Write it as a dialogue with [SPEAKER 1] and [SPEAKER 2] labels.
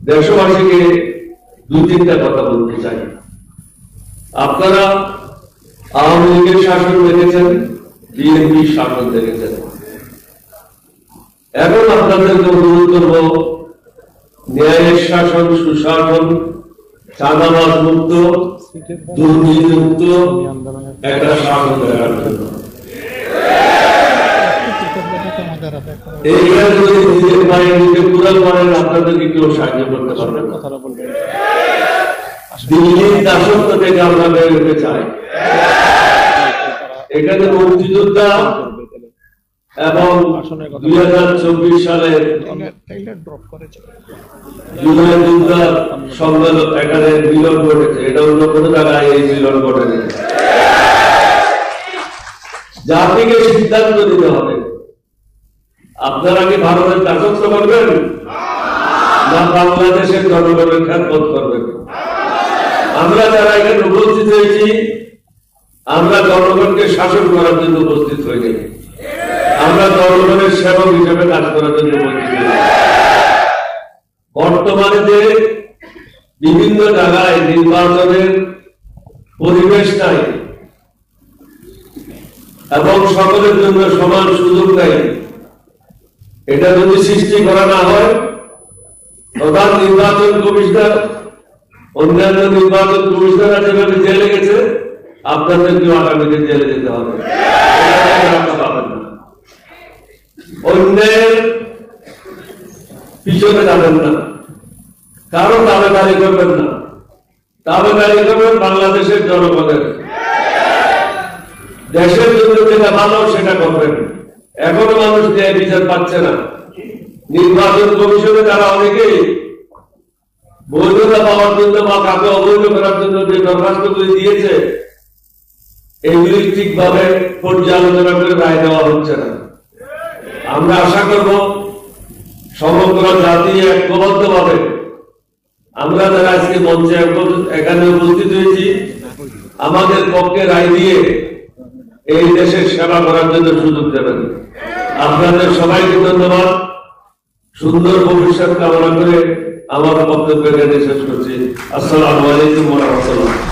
[SPEAKER 1] দেশবাসীকে দু তিনটা কথা বলতে চাই। আপনারা আওয়ামী লীগের শাসন দেখেছেন বিএনপি শাসন দেখেছেন। এখন আপনাদেরকে অনুরোধ করব, ন্যায়ের শাসন সুশাসন চাঁদাবাজ মুক্ত দুর্নীতি মুক্ত একটা শাসন দেওয়ার জন্য। এইখানে যদি নিজের পায়ে নিজে পুরা করেন আপনাদেরকে কেউ সাহায্য করতে পারবে না। দিল্লির দাসত্ব থেকে আমরা বের হতে চাই। এখানে মুক্তিযোদ্ধা এবং দুই হাজার চব্বিশ সালের জুলাই সম্মেলন এখানে মিলন ঘটেছে। এটা অন্য কোনো জায়গায় এই মিলন ঘটেনি। জাতিকে সিদ্ধান্ত দিতে হবে। আপনারা কি ভারতের দাসত্ব করবেন? না, বাংলাদেশের জনগণের খ্যাতবোধ করবেন। আমরা যারা এখানে উপস্থিত হয়েছি, আমরা জনগণকে শাসন করার জন্য উপস্থিত হইনি আমরা জনগণের সেবক হিসেবে কাজ করার জন্য উপস্থিত বর্তমানে যে বিভিন্ন জায়গায় নির্বাচনের পরিবেশ নাই, এবং সকলের জন্য সমান সুযোগ নাই এটা যদি সৃষ্টি করা না হয়, প্রধান নির্বাচন কমিশনার, অন্যান্য নির্বাচন কমিশনার যেভাবে জেলে গেছে, আপনাদেরকেও আগামীতে জেলে যেতে হবে। না। অন্যের পিছনে যাবেন না। কারও দাবেদারি করবেন না। দাবেদারি করবেন বাংলাদেশের জনগণের। দেশের জন্য যেটা ভালো, সেটা করবেন। এখনও মানুষ ন্যায় বিচার পাচ্ছে না। নির্বাচন কমিশনে তারা অনেকেই বৈধতা পাওয়ার জন্য বা কাকে অবৈধ করার জন্য যে দরখাস্তগুলি দিয়েছে, এগুলি ঠিকভাবে পর্যালোচনা করে রায় দেওয়া হচ্ছে না। আমরা আশা করব সমগ্র জাতি ঐক্যবদ্ধ ভাবে আমরা যারা আজকে মঞ্চে এখানে উপস্থিত হয়েছি, আমাদের পক্ষে রায় দিয়ে এই দেশের সেবা করার জন্য সুযোগ দেবেন। আপনাদের সবাইকে ধন্যবাদ। সুন্দর ভবিষ্যৎ কামনা করে আমার বক্তব্য শেষ করছি। আসসালামু আলাইকুম রাহমাতুল্লাহ।